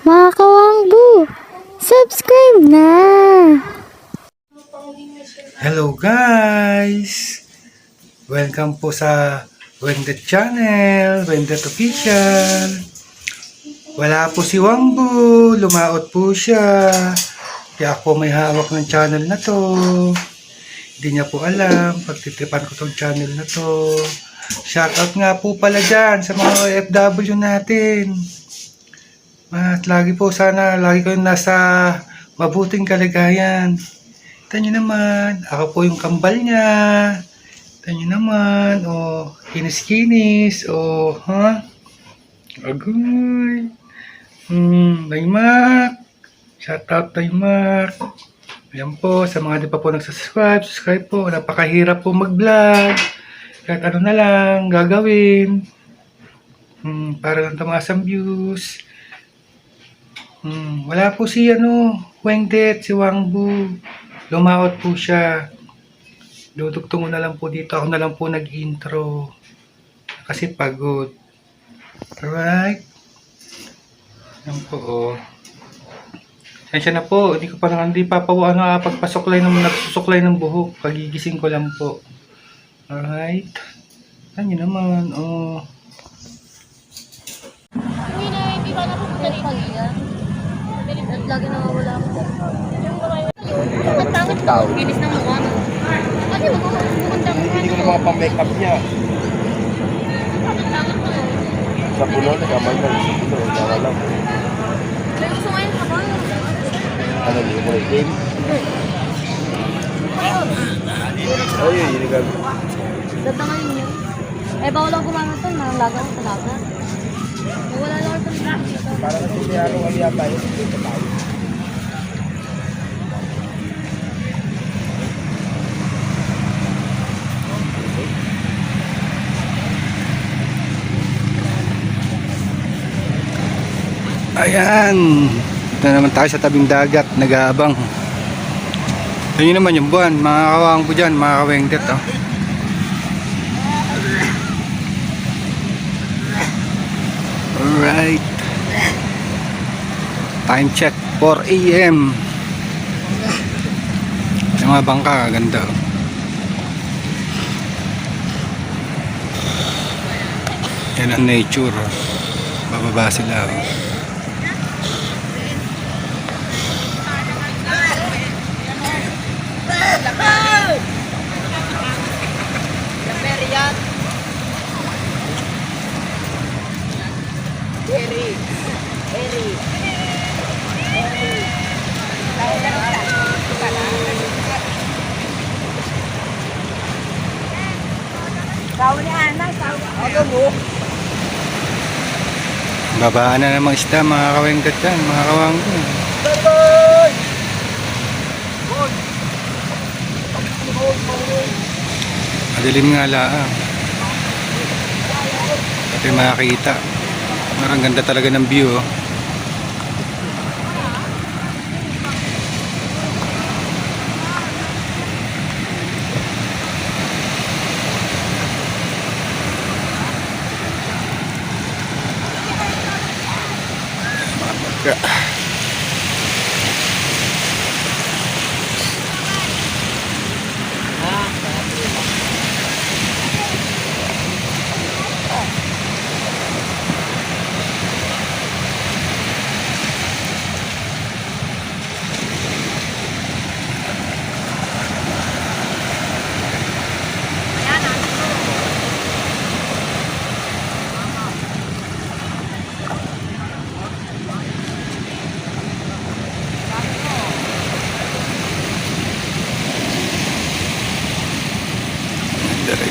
Mga kawangbu, subscribe na! Hello guys! Welcome po sa Wendet Channel, Wendet Official. Wala po si Wangbu, lumaot po siya. Kaya ako may hawak ng channel na to. Hindi niya po alam, pagtitipan ko tong channel na to. Shoutout nga po pala dyan sa mga OFW natin. At lagi po sana, lagi kayong nasa mabuting kalagayan. Kita naman, ako po yung kambal niya. Kita naman, o, oh, kinis-kinis, o, oh, ha? Agoy. Hmm, Daymak. Shout out Daymak. Ayan po, sa mga di pa po nagsasubscribe, subscribe po. Napakahirap po mag-vlog. Kahit ano na lang, gagawin. Hmm, para lang tumaas ang views. Hmm, wala po si ano, Wengdet, si Wangbu. Lumaot po siya. Dudugtong ko na lang po dito. Ako na lang po nag-intro. Kasi pagod. Alright. Yan po, oh. Sensya na po. Hindi ko pa na, hindi pa pa ano, ah, pagpasuklay ng, nagsusuklay ng buhok. Pagigising ko lang po. Alright. Ano naman, oh. Hindi na, hindi ba napupunta dito? At lagi nawawala ako. Ang pangit ko. Ng mukha mo. Ano yung? Pumunta mo. Hindi ko na mga pang-makeup niya. Ang pangit ko. Sa puno, nagamal na. Sa puno, nagamal May gusto ngayon ka ba? Ano, hindi ko na game. Ay, yun, yun, yun. Ganda ngayon yun. Eh, bawal ako kumama ito. Nalaga ko talaga. Wala lang ako sa. Para na si Tiago Alia tayo. Dito tayo. Ayan. Ito na naman tayo sa tabing dagat, nag-aabang. Yun naman yung buwan, mga kawang po dyan, mga kawengdet. Oh. Alright. Time check, 4 a.m. Yung mga bangka, ganda. Oh. Yan ang nature. oh. Bababa sila. Oh. Babaan na ng mga isda, mga kawenggat yan, mga kawanggo. Madilim nga laang. Pati makakita. Parang ganda talaga ng view. Oh. Mga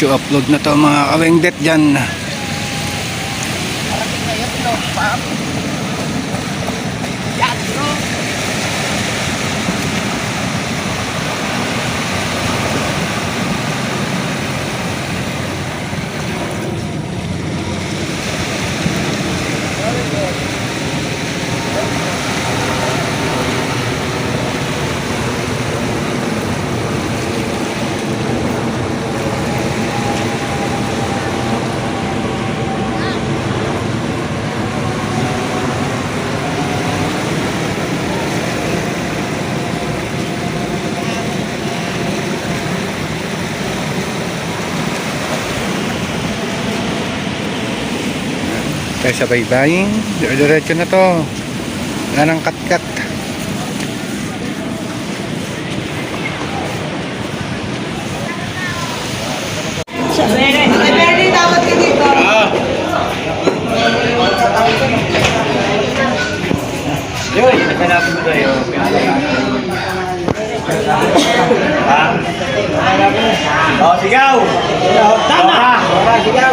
Diretso upload na to mga kawengdet dyan. Kaya sa baybaying, diretso na to. Wala nang kat-kat. Yun, naghanapin mo tayo. Oh, sigaw! Tama! Sigaw!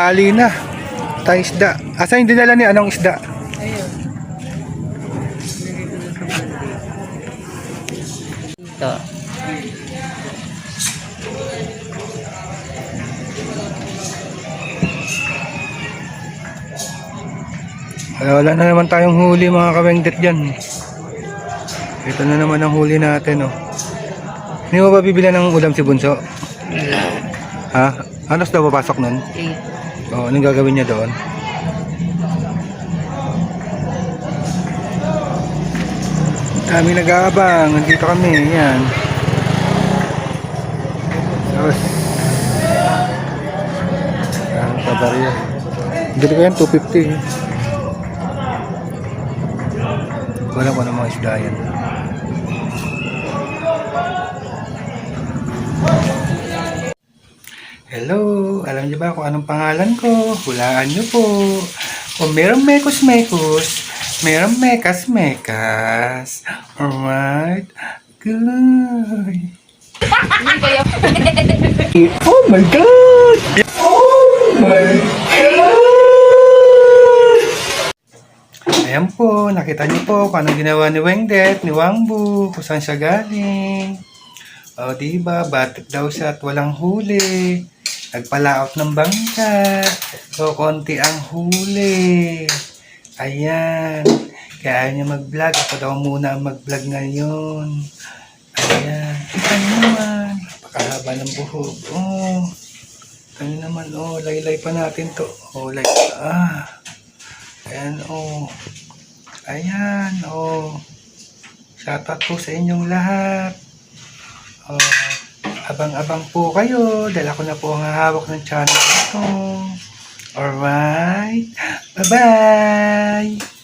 Tanghali na. Tayong isda. Asa yung dinala ni anong isda? Ayun. Ito. Ay, Wala na naman tayong huli mga kabengdet dyan. Ito na naman ang huli natin. Oh. Hindi mo ba bibila ng ulam si Bunso? Ha? Anos daw papasok nun? 8. Oh, anong gagawin niya doon? Kami nag-aabang. Nandito kami. Yan. Tapos, ang kabarya. Dito ko yan, 250. Wala ko ng mga isda yan. Hello, alam niyo ba kung anong pangalan ko? Hulaan niyo po. Kung merong mekos mekos, merong mekas mekas. Alright? Good. oh my God! Oh my God! Ayan po, nakita niyo po kung anong ginawa ni Wengdet, ni Wangbu, kung saan siya galing. O, diba, batik daw siya at walang huli. Nagpalaot ng bangka. So, konti ang huli. Ayan. Kaya niya mag-vlog. Ako daw muna ang mag-vlog ngayon. Ayan. Kita naman. Napakahaba ng buhok. Oh. Niyo naman. Oh, laylay pa natin to. Oh, lay. Ah. Ayan, oh. Ayan, oh. Shoutout po sa inyong lahat. Oh, abang-abang po kayo dahil ako na po ang hahawak ng channel ito. Alright. Bye-bye.